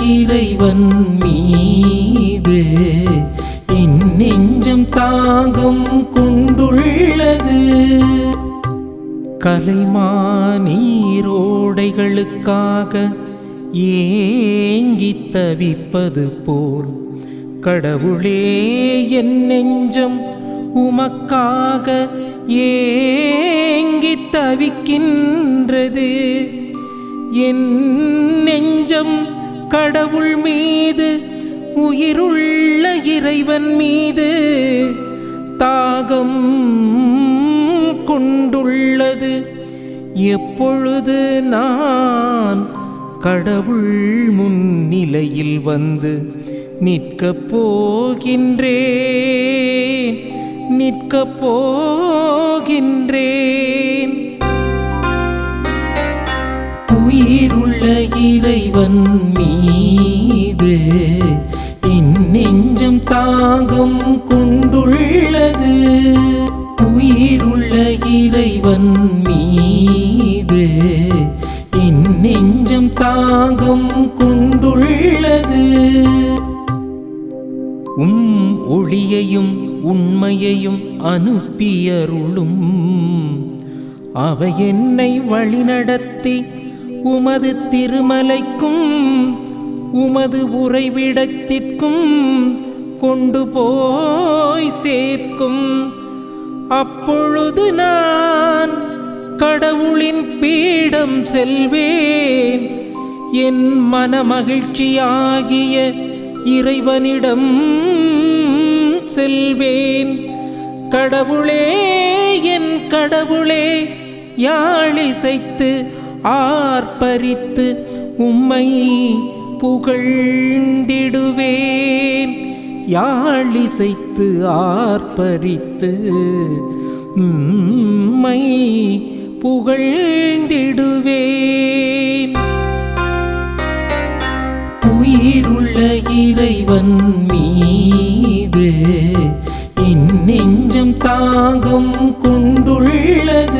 இறைவன் மீது என் நெஞ்சம் தாகம் கொண்டுள்ளது. கலைமானீரோடைகளுக்காக ஏங்கித் தவிப்பது போல். கடவுளே என் நெஞ்சம் உமக்காக ஏங்கித் தவிக்கின்றது. என் நெஞ்சம் கடவுள் மீது உயிருள்ள இறைவன் மீது தாகம் கொண்டுள்ளது. எப்பொழுது நான் கடவுள் முன்னிலையில் வந்து நிற்கப் போகின்றேன் நிற்கப் போகின்றேன். உயிருள்ள இறைவன் மீது என் நெஞ்சம் தாகம் கொண்டுள்ளது. உயிருள்ள இறைவன் மீது என் நெஞ்சம் தாகம் கொண்டுள்ளது. உம் ஒளியையும் உண்மையையும் அனுப்பியருளும். அவை என்னை வழிநடத்தி உமது திருமலைக்கும் உமது உறைவிடத்திற்கும் கொண்டு போய் சேர்க்கும். அப்பொழுது நான் கடவுளின் பீடம் செல்வேன். என் மனமகிழ்ச்சியாகிய இறைவனிடம் செல்வேன். கடவுளே என் கடவுளே யாழிசைத்து ஆர்ப்பரித்து உம்மை புகழ்ந்திடுவேன். யாழிசைத்து ஆர்ப்பரித்து உம்மை புகழ்ந்திடுவேன். உயிருள்ள இறைவன் மீது என் நெஞ்சம் தாகம் கொண்டுள்ளது.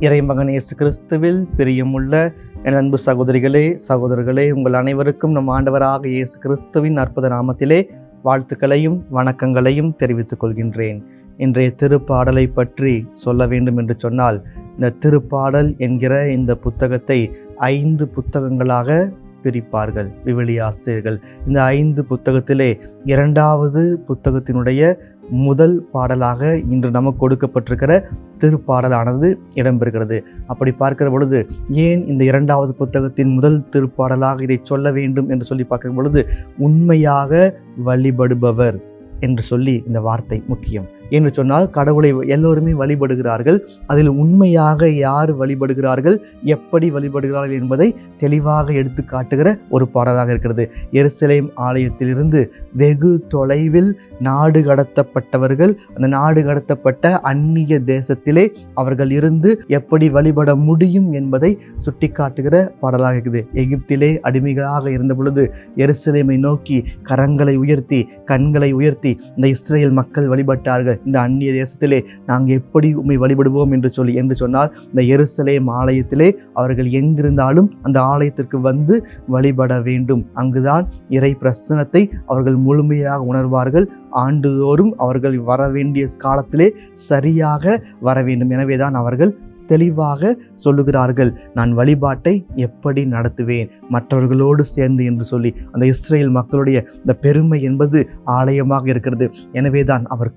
இறைமகன் இயேசு கிறிஸ்துவில் பிரியமுள்ள என் அன்பு சகோதரிகளே சகோதரர்களே உங்கள் அனைவருக்கும் நம் ஆண்டவராக இயேசு கிறிஸ்துவின் அற்புத நாமத்திலே வாழ்த்துக்களையும் வணக்கங்களையும் தெரிவித்துக் கொள்கின்றேன். இன்றைய திருப்பாடலை பற்றி சொல்ல வேண்டும் என்று சொன்னால் இந்த திருப்பாடல் என்கிற இந்த புத்தகத்தை ஐந்து புத்தகங்களாக பிரிப்பார்கள். விவிலி ஆசிரியர்கள் இந்த ஐந்து புத்தகத்திலே இரண்டாவது புத்தகத்தினுடைய முதல் பாடலாக இன்று நமக்கு கொடுக்கப்பட்டிருக்கிற திருப்பாடலானது இடம்பெறுகிறது. அப்படி பார்க்கிற பொழுது ஏன் இந்த இரண்டாவது புத்தகத்தின் முதல் திருப்பாடலாக இதை சொல்ல வேண்டும் என்று சொல்லி பார்க்கிற பொழுது உண்மையாக வழிபடுபவர் என்று சொல்லி இந்த வார்த்தை முக்கியம். என்று சொன்னால் கடவுளை எல்லோருமே வழிபடுகிறார்கள். அதில் உண்மையாக யார் வழிபடுகிறார்கள் எப்படி வழிபடுகிறார்கள் என்பதை தெளிவாக எடுத்து காட்டுகிற ஒரு பாடலாக இருக்கிறது. எருசலேம் ஆலயத்திலிருந்து வெகு தொலைவில் நாடு கடத்தப்பட்டவர்கள் அந்த நாடு கடத்தப்பட்ட அந்நிய தேசத்திலே அவர்கள் இருந்து எப்படி வழிபட முடியும் என்பதை சுட்டிக்காட்டுகிற பாடலாக இருக்குது. எகிப்திலே அடிமைகளாக இருந்த பொழுது எருசலேமை நோக்கி கரங்களை உயர்த்தி கண்களை உயர்த்தி இந்த இஸ்ரேல் மக்கள் வழிபட்டார்கள். இந்த அந்நிய தேசத்திலே நாங்கள் எப்படி உண்மை வழிபடுவோம் என்று சொல்லி என்று சொன்னால் இந்த எருசலேம் ஆலயத்திலே அவர்கள் எங்கிருந்தாலும் அந்த ஆலயத்திற்கு வந்து வழிபட வேண்டும். அங்குதான் இறை பிரசனத்தை அவர்கள் முழுமையாக உணர்வார்கள். ஆண்டுதோறும் அவர்கள் வர வேண்டிய காலத்திலே சரியாக வர வேண்டும். எனவே தான் அவர்கள் தெளிவாக சொல்லுகிறார்கள் நான் வழிபாட்டை எப்படி நடத்துவேன்? மற்றவர்களோடு சேர்ந்து என்று சொல்லி. அந்த இஸ்ரேல் மக்களுடைய இந்த பெருமை என்பது ஆலயமாக இருக்கிறது. எனவே தான் அவர்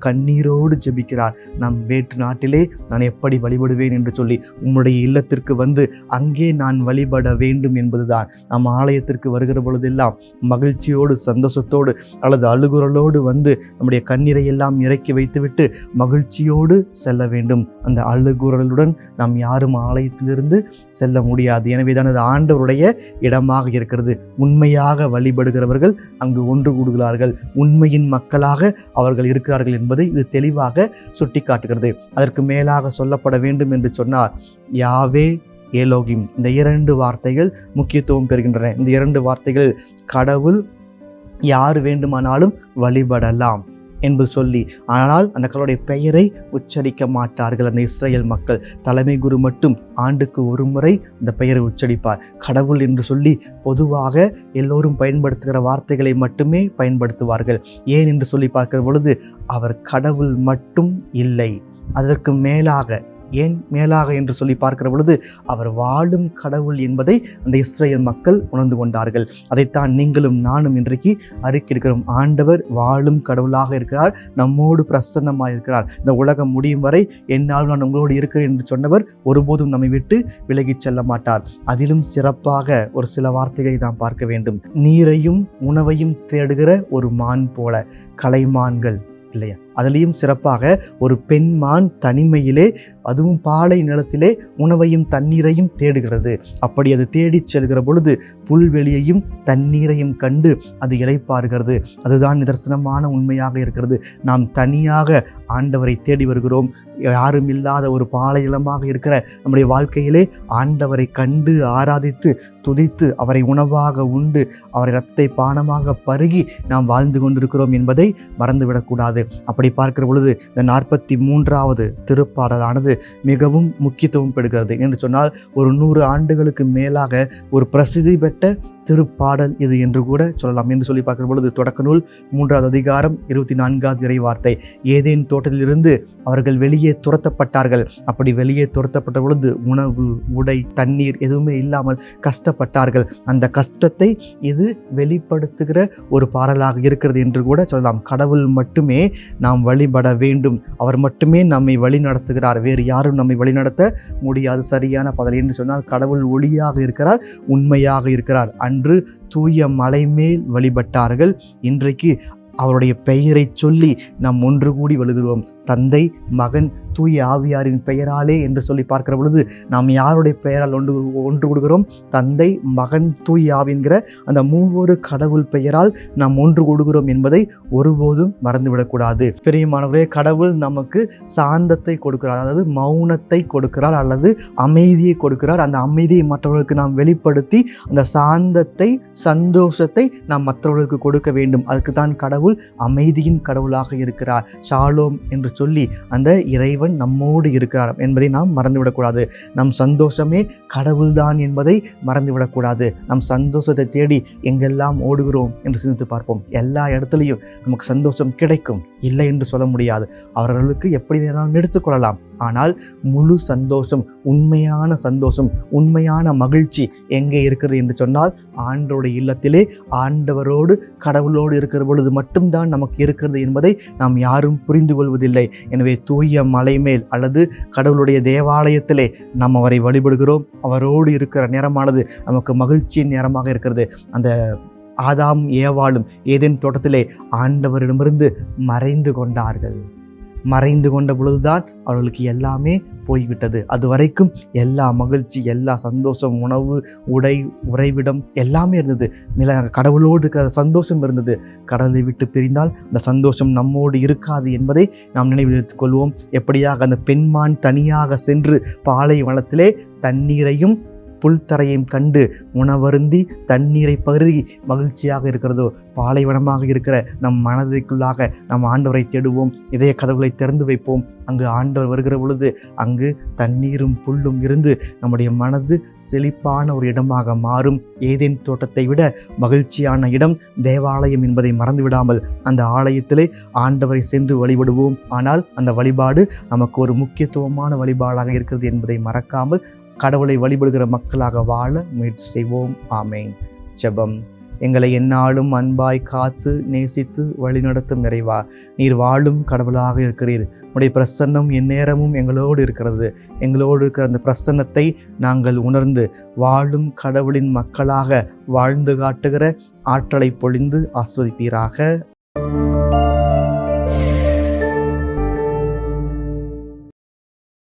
கண்ணீரோடு ஜெபிக்கிறார். நம் வேற்று நாட்டிலே நான் எப்படி வழிபடுவேன்? என்று சொல்லி உம்முடைய இல்லத்திற்கு வந்து அங்கே நான் வழிபட வேண்டும் என்பதுதான். நம் ஆலயத்திற்கு வருகிற பொழுதெல்லாம் மகிழ்ச்சியோடு சந்தோஷத்தோடு அல்லது அழுகுரலோடு வந்து நம்முடைய கண்ணீரை எல்லாம் இறக்கி வைத்துவிட்டு மகிழ்ச்சியோடு செல்ல வேண்டும். அந்த அழுகுரலுடன் நாம் யாரும் ஆலயத்திலிருந்து செல்ல முடியாது. எனவே தான் அது ஆண்டவருடைய இடமாக இருக்கிறது. உண்மையாக வழிபடுகிறவர்கள் அங்கு ஒன்று கூடுகிறார்கள். உண்மையின் மக்களாக அவர்கள் இருக்கிறார்கள் என்பதை இது தெளிவாக சுட்டிக்காட்டுகிறது. அதற்கு மேலாக சொல்லப்பட வேண்டும் என்று சொன்னார் யாவே ஏலோகிம். இந்த இரண்டு வார்த்தைகள் முக்கியத்துவம் பெறுகின்றன. இந்த இரண்டு வார்த்தைகள் கடவுள் யார் வேண்டுமானாலும் வழிபடலாம். என்பது சொல்லி ஆனால் அந்த கடவுளுடைய பெயரை உச்சரிக்க மாட்டார்கள் அந்த இஸ்ரேல் மக்கள். தலைமை குரு மட்டும் ஆண்டுக்கு ஒரு முறை அந்த பெயரை உச்சரிப்பார். கடவுள் என்று சொல்லி பொதுவாக எல்லோரும் பயன்படுத்துகிற வார்த்தைகளை மட்டுமே பயன்படுத்துவார்கள். ஏன் என்று சொல்லி பார்க்கிற பொழுது அவர் கடவுள் மட்டும் இல்லை. அதற்கு மேலாக ஏன் மேலாக என்று சொல்லி பார்க்கிற பொழுது அவர் வாழும் கடவுள் என்பதை அந்த இஸ்ரேல் மக்கள் உணர்ந்து கொண்டார்கள். அதைத்தான் நீங்களும் நானும் இன்றைக்கு அறிக்கையிடுகிறோம். ஆண்டவர் வாழும் கடவுளாக இருக்கிறார் நம்மோடு பிரசன்னமாக இருக்கிறார். இந்த உலகம் முடியும் வரை என்னால் நான் உங்களோடு இருக்கிறேன் என்று சொன்னவர் ஒருபோதும் நம்மை விட்டு விலகிச் செல்ல மாட்டார். அதிலும் சிறப்பாக ஒரு சில வார்த்தைகளை நாம் பார்க்க வேண்டும். நீரையும் உணவையும் தேடுகிற ஒரு மான் போல கலைமான்கள். இல்லையா அதுலேயும் சிறப்பாக ஒரு பெண்மான் தனிமையிலே அதுவும் பாலை நிலத்திலே உணவையும் தண்ணீரையும் தேடுகிறது. அப்படி அது தேடிச் செல்கிற பொழுது புல்வெளியையும் தண்ணீரையும் கண்டு அது இளைப்பாறுகிறது அதுதான் நிதர்சனமான உண்மையாக இருக்கிறது. நாம் தனியாக ஆண்டவரை தேடி வருகிறோம். யாரும் இல்லாத ஒரு பாலையிலமாக இருக்கிற நம்முடைய வாழ்க்கையிலே ஆண்டவரை கண்டு ஆராதித்து துதித்து அவரை உணவாக உண்டு அவரை ரத்தத்தை பானமாக பருகி நாம் வாழ்ந்து கொண்டிருக்கிறோம் என்பதை மறந்துவிடக்கூடாது. அப்படி பார்க்கிற பொழுது இந்த நாற்பத்தி மூன்றாவது திருப்பாடலானது மிகவும் முக்கியத்துவம் பெறுகிறது என்று சொன்னால் ஒரு நூறு ஆண்டுகளுக்கு மேலாக ஒரு பிரசித்தி பெற்ற திருப்பாடல் இது என்று கூட சொல்லலாம். என்று சொல்லி பார்க்கிற பொழுது தொடக்க நூல் மூன்றாவது அதிகாரம் இருபத்தி நான்காவது இறை வார்த்தை. ஏதேன் தோட்டத்திலிருந்து அவர்கள் வெளியே துரத்தப்பட்டார்கள். அப்படி வெளியே துரத்தப்பட்ட பொழுது உணவு உடை தண்ணீர் எதுவுமே இல்லாமல் கஷ்டப்பட்டார்கள். அந்த கஷ்டத்தை இது வெளிப்படுத்துகிற ஒரு பாடலாக இருக்கிறது என்று கூட சொல்லலாம். கடவுள் மட்டுமே நாம் வழிபட வேண்டும். அவர் மட்டுமே நம்மை வழி நடத்துகிறார். வேறு யாரும் நம்மை வழிநடத்த முடியாது. சரியான பதில் என்று சொன்னால் கடவுள் ஒளியாக இருக்கிறார் உண்மையாக இருக்கிறார். அன்று தூய மலை மேல் வழிபட்டார்கள். இன்றைக்கு அவருடைய பெயரை சொல்லி நாம் ஒன்று கூடி வழுகிறோம் தந்தை மகன் தூய ஆவியாரின் பெயராலே என்று சொல்லி பார்க்கிற பொழுது நாம் யாருடைய பெயரால் ஒன்று ஒன்று கொடுக்கிறோம்? தந்தை மகன் தூய ஆவிங்கிற அந்த மூவொரு கடவுள் பெயரால் நாம் ஒன்று கொடுக்கிறோம் என்பதை ஒருபோதும் மறந்துவிடக்கூடாது. பெரியமானவரே கடவுள் நமக்கு சாந்தத்தை கொடுக்கிறார் அதாவது மௌனத்தை கொடுக்கிறார் அல்லது அமைதியை கொடுக்கிறார். அந்த அமைதியை மற்றவர்களுக்கு நாம் வெளிப்படுத்தி அந்த சாந்தத்தை சந்தோஷத்தை நாம் மற்றவர்களுக்கு கொடுக்க வேண்டும். அதுக்கு தான் கடவுள் அமைதியின் கடவுளாக இருக்கிறார். ஷாலோம் என்று சொல்லி அந்த இறைவன் நம்மோடு இருக்கிறார் என்பதை நாம் மறந்துவிடக்கூடாது. நம் சந்தோஷமே கடவுள்தான் என்பதை மறந்துவிடக்கூடாது. நம் சந்தோஷத்தை தேடி எங்கெல்லாம் ஓடுகிறோம் என்று சிந்தித்து பார்ப்போம். எல்லா இடத்துலையும் நமக்கு சந்தோஷம் கிடைக்கும். இல்லை என்று சொல்ல முடியாது. அவர்களுக்கு எப்படி வேணாலும் எடுத்துக்கொள்ளலாம். ஆனால் முழு சந்தோஷம் உண்மையான சந்தோஷம் உண்மையான மகிழ்ச்சி எங்கே இருக்கிறது என்று சொன்னால் ஆண்டவருடைய இல்லத்திலே ஆண்டவரோடு கடவுளோடு இருக்கிற பொழுது மட்டும்தான் நமக்கு இருக்கிறது என்பதை நாம் யாரும் புரிந்து கொள்வதில்லை. எனவே தூய மலை மேல் அல்லது கடவுளுடைய தேவாலயத்திலே நாம் அவரை வழிபடுகிறோம். அவரோடு இருக்கிற நேரமானது நமக்கு மகிழ்ச்சியின் நேரமாக இருக்கிறது. அந்த ஆதாம் ஏவாளும் ஏதேன் தோட்டத்திலே ஆண்டவரிடமிருந்து மறைந்து கொண்டார்கள். மறைந்து கொண்ட பொழுதுதான் அவர்களுக்கு எல்லாமே போய்விட்டது. அது வரைக்கும் எல்லா மகிழ்ச்சி எல்லா சந்தோஷம் உணவு உடை உறைவிடம் எல்லாமே இருந்தது. நில கடவுளோடு இருக்கிற சந்தோஷம் இருந்தது. கடவுளை விட்டு பிரிந்தால் அந்த சந்தோஷம் நம்மோடு இருக்காது என்பதை நாம் நினைவில் வைத்துக் கொள்வோம். எப்படியாக அந்த பெண்மான் தனியாக சென்று பாலை வனத்திலே தண்ணீரையும் புல்தரையும் கண்டு உணவருந்தி தண்ணீரை பருகி மகிழ்ச்சியாக இருக்கிறதோ பாலைவனமாக இருக்கிற நம் மனதிற்குள்ளாக நம் ஆண்டவரை தேடுவோம் இதய கதவுகளை திறந்து வைப்போம். அங்கு ஆண்டவர் வருகிற பொழுது அங்கு தண்ணீரும் புல்லும் இருந்து நம்முடைய மனது செழிப்பான ஒரு இடமாக மாறும். ஏதேன் தோட்டத்தை விட மகிழ்ச்சியான இடம் தேவாலயம் என்பதை மறந்துவிடாமல் அந்த ஆலயத்திலே ஆண்டவரை சென்று வழிபடுவோம். ஆனால் அந்த வழிபாடு நமக்கு ஒரு முக்கியத்துவமான வழிபாடாக இருக்கிறது என்பதை மறக்காமல் கடவுளை வழிபடுகிற மக்களாக வாழ முயற்சி செய்வோம். ஆமேன். ஜெபம். எங்களை எந்நாளும் அன்பாய் காத்து நேசித்து வழிநடத்தும் நிறைவா நீர் வாழும் கடவுளாக இருக்கிறீர். உடைய பிரசன்னம் எந்நேரமும் எங்களோடு இருக்கிறது. எங்களோடு இருக்கிற அந்த பிரசன்னத்தை நாங்கள் உணர்ந்து வாழும் கடவுளின் மக்களாக வாழ்ந்து காட்டுகிற ஆற்றலை பொழிந்து ஆஸ்வதிப்பீராக.